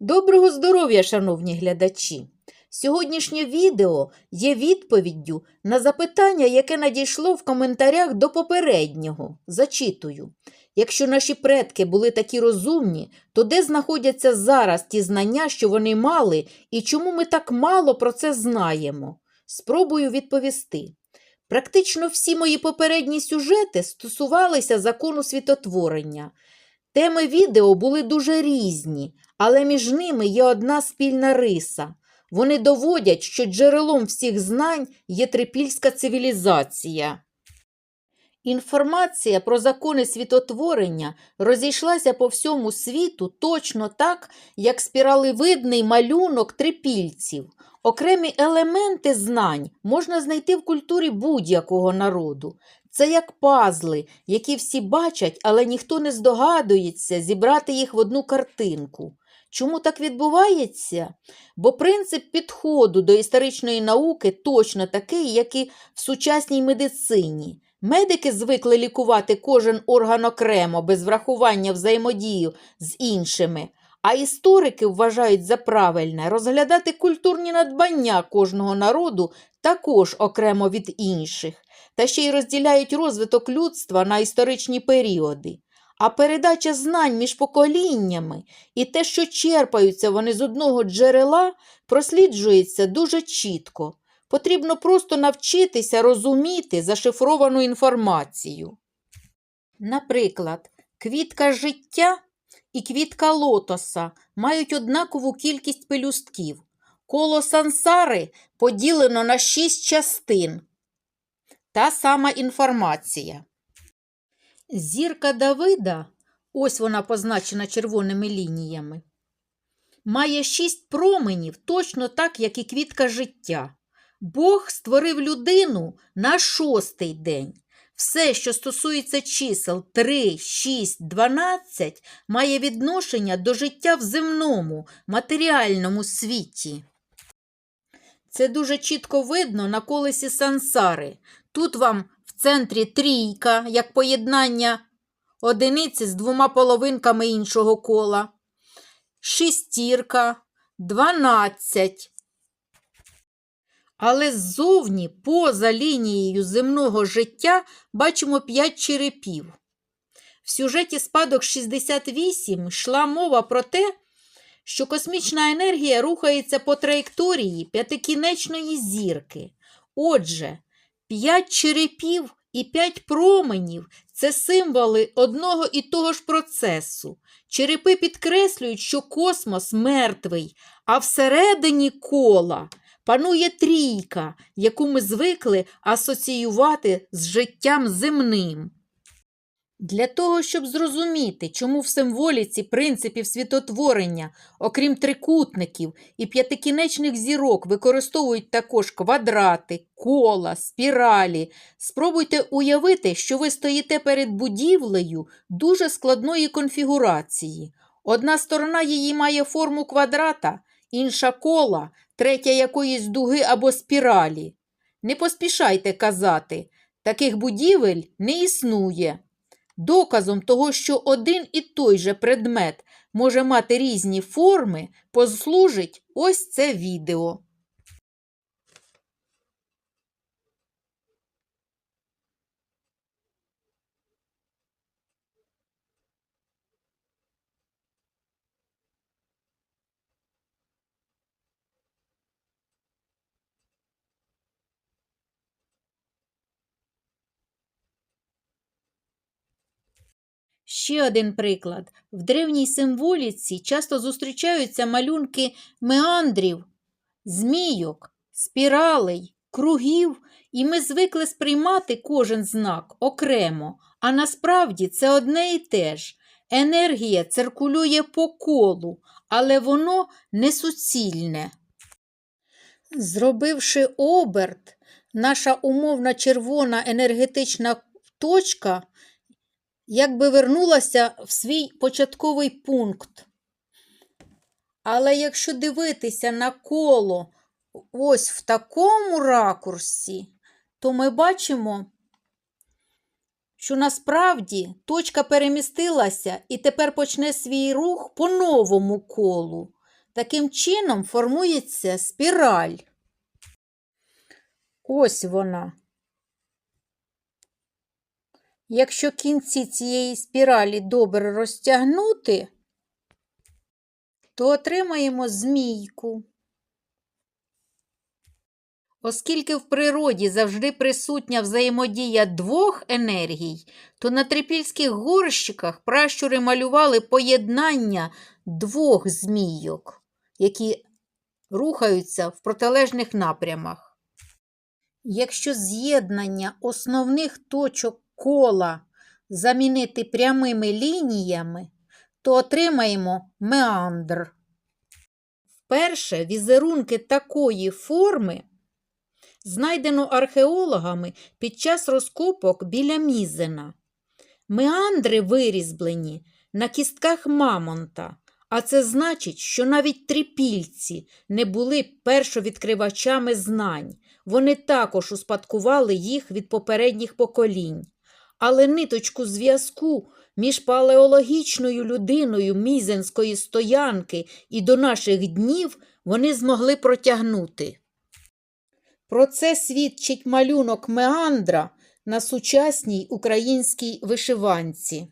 Доброго здоров'я, шановні глядачі! Сьогоднішнє відео є відповіддю на запитання, яке надійшло в коментарях до попереднього. Зачитую. Якщо наші предки були такі розумні, то де знаходяться зараз ті знання, що вони мали, і чому ми так мало про це знаємо? Спробую відповісти. Практично всі мої попередні сюжети стосувалися закону світотворення. Теми відео були дуже різні, але між ними є одна спільна риса. Вони доводять, що джерелом всіх знань є трипільська цивілізація. Інформація про закони світотворення розійшлася по всьому світу точно так, як спіралевидний малюнок трипільців. Окремі елементи знань можна знайти в культурі будь-якого народу. Це як пазли, які всі бачать, але ніхто не здогадується зібрати їх в одну картинку. Чому так відбувається? Бо принцип підходу до історичної науки точно такий, як і в сучасній медицині. Медики звикли лікувати кожен орган окремо, без врахування взаємодію з іншими, а історики вважають за правильне розглядати культурні надбання кожного народу також окремо від інших, та ще й розділяють розвиток людства на історичні періоди. А передача знань між поколіннями і те, що черпаються вони з одного джерела, просліджується дуже чітко. Потрібно просто навчитися розуміти зашифровану інформацію. Наприклад, квітка життя і квітка лотоса мають однакову кількість пелюстків. Коло сансари поділено на шість частин. Та сама інформація. Зірка Давида, ось вона позначена червоними лініями, має шість променів точно так, як і квітка життя. Бог створив людину на шостий день. Все, що стосується чисел 3, 6, 12, має відношення до життя в земному, матеріальному світі. Це дуже чітко видно на колесі сансари. Тут вам в центрі трійка, як поєднання одиниці з двома половинками іншого кола, шестірка, дванадцять. Але ззовні, поза лінією земного життя, бачимо п'ять черепів. В сюжеті спадок 68 йшла мова про те, що космічна енергія рухається по траєкторії п'ятикінечної зірки. Отже, п'ять черепів і п'ять променів це символи одного і того ж процесу. Черепи підкреслюють, що космос мертвий, а всередині кола панує трійка, яку ми звикли асоціювати з життям земним. Для того, щоб зрозуміти, чому в символіці принципів світотворення, окрім трикутників і п'ятикінечних зірок, використовують також квадрати, кола, спіралі, спробуйте уявити, що ви стоїте перед будівлею дуже складної конфігурації. Одна сторона її має форму квадрата, інша кола, третя якоїсь дуги або спіралі. Не поспішайте казати, таких будівель не існує. Доказом того, що один і той же предмет може мати різні форми, послужить ось це відео. Ще один приклад. В древній символіці часто зустрічаються малюнки меандрів, змійок, спіралей, кругів, і ми звикли сприймати кожен знак окремо, а насправді це одне і те ж. Енергія циркулює по колу, але воно не суцільне. Зробивши оберт, наша умовна червона енергетична точка якби вернулася в свій початковий пункт. Але якщо дивитися на коло ось в такому ракурсі, то ми бачимо, що насправді точка перемістилася і тепер почне свій рух по новому колу. Таким чином формується спіраль. Ось вона. Якщо кінці цієї спіралі добре розтягнути, то отримаємо змійку. Оскільки в природі завжди присутня взаємодія двох енергій, то на трипільських горщиках пращури малювали поєднання двох змійок, які рухаються в протилежних напрямах. Якщо з'єднання основних точок кола замінити прямими лініями, то отримаємо меандр. Вперше візерунки такої форми знайдено археологами під час розкопок біля Мізена. Меандри вирізблені на кістках мамонта, а це значить, що навіть трипільці не були першовідкривачами знань. Вони також успадкували їх від попередніх поколінь. Але ниточку зв'язку між палеологічною людиною мізенської стоянки і до наших днів вони змогли протягнути. Про це свідчить малюнок Меандра на сучасній українській вишиванці.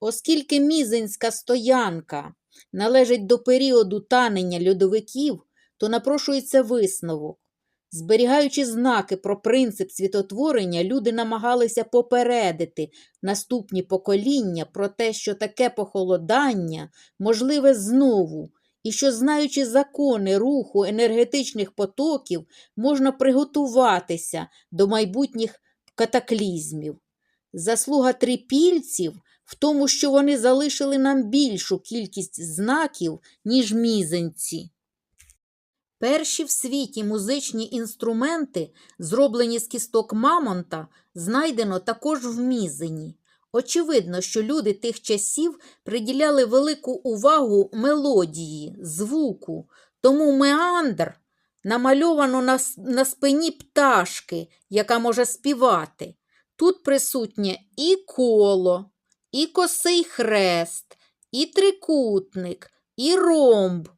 Оскільки мізенська стоянка належить до періоду танення льодовиків, то напрошується висновок. Зберігаючи знаки про принцип світотворення, люди намагалися попередити наступні покоління про те, що таке похолодання можливе знову, і що, знаючи закони руху енергетичних потоків, можна приготуватися до майбутніх катаклізмів. Заслуга трипільців в тому, що вони залишили нам більшу кількість знаків, ніж мізенці. Перші в світі музичні інструменти, зроблені з кісток мамонта, знайдено також в мізені. Очевидно, що люди тих часів приділяли велику увагу мелодії, звуку, тому меандр намальовано на, на спині пташки, яка може співати. Тут присутнє і коло, і косий хрест, і трикутник, і ромб.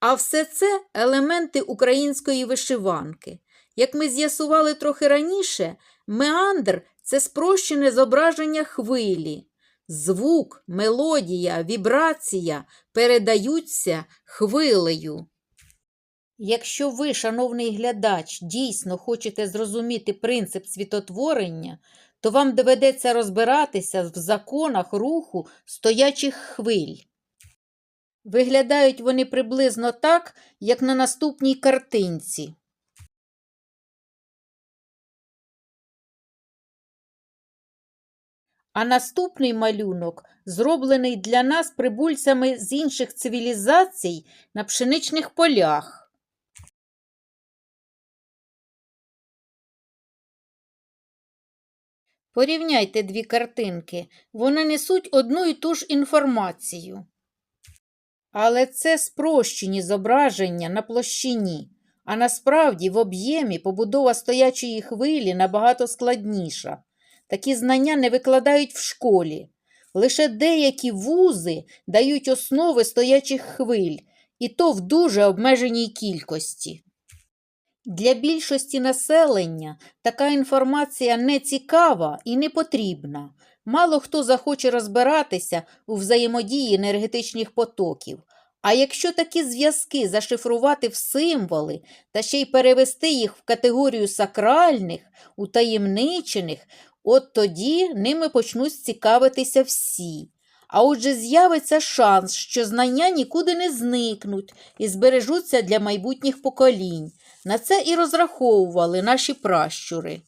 А все це елементи української вишиванки. Як ми з'ясували трохи раніше, меандр це спрощене зображення хвилі. Звук, мелодія, вібрація передаються хвилею. Якщо ви, шановний глядач, дійсно хочете зрозуміти принцип світотворення, то вам доведеться розбиратися в законах руху стоячих хвиль. Виглядають вони приблизно так, як на наступній картинці. А наступний малюнок зроблений для нас прибульцями з інших цивілізацій на пшеничних полях. Порівняйте дві картинки. Вони несуть одну і ту ж інформацію. Але це спрощені зображення на площині, а насправді в об'ємі побудова стоячої хвилі набагато складніша. Такі знання не викладають в школі. Лише деякі вузи дають основи стоячих хвиль, і то в дуже обмеженій кількості. Для більшості населення така інформація не цікава і не потрібна. Мало хто захоче розбиратися у взаємодії енергетичних потоків. А якщо такі зв'язки зашифрувати в символи та ще й перевести їх в категорію сакральних, утаємничених, от тоді ними почнуть цікавитися всі. А отже, з'явиться шанс, що знання нікуди не зникнуть і збережуться для майбутніх поколінь. На це і розраховували наші пращури.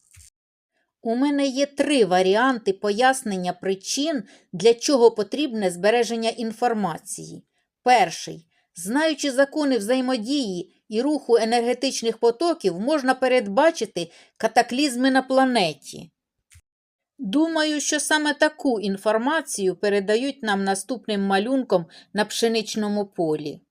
У мене є три варіанти пояснення причин, для чого потрібне збереження інформації. Перший. Знаючи закони взаємодії і руху енергетичних потоків, можна передбачити катаклізми на планеті. Думаю, що саме таку інформацію передають нам наступним малюнком на пшеничному полі.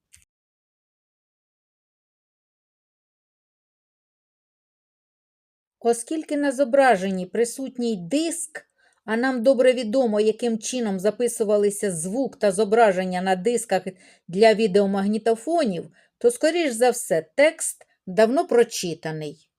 Оскільки на зображенні присутній диск, а нам добре відомо, яким чином записувалися звук та зображення на дисках для відеомагнітофонів, то, скоріш за все, текст давно прочитаний.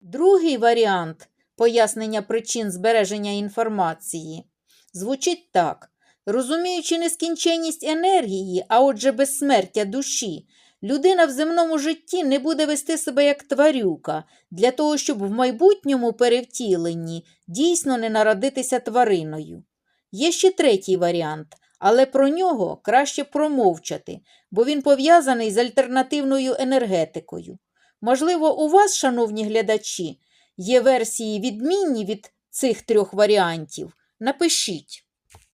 Другий варіант пояснення причин збереження інформації звучить так. Розуміючи нескінченність енергії, а отже безсмертя душі, людина в земному житті не буде вести себе як тварюка, для того, щоб в майбутньому перевтіленні дійсно не народитися твариною. Є ще третій варіант, але про нього краще промовчати, бо він пов'язаний з альтернативною енергетикою. Можливо, у вас, шановні глядачі, є версії відмінні від цих трьох варіантів. Напишіть.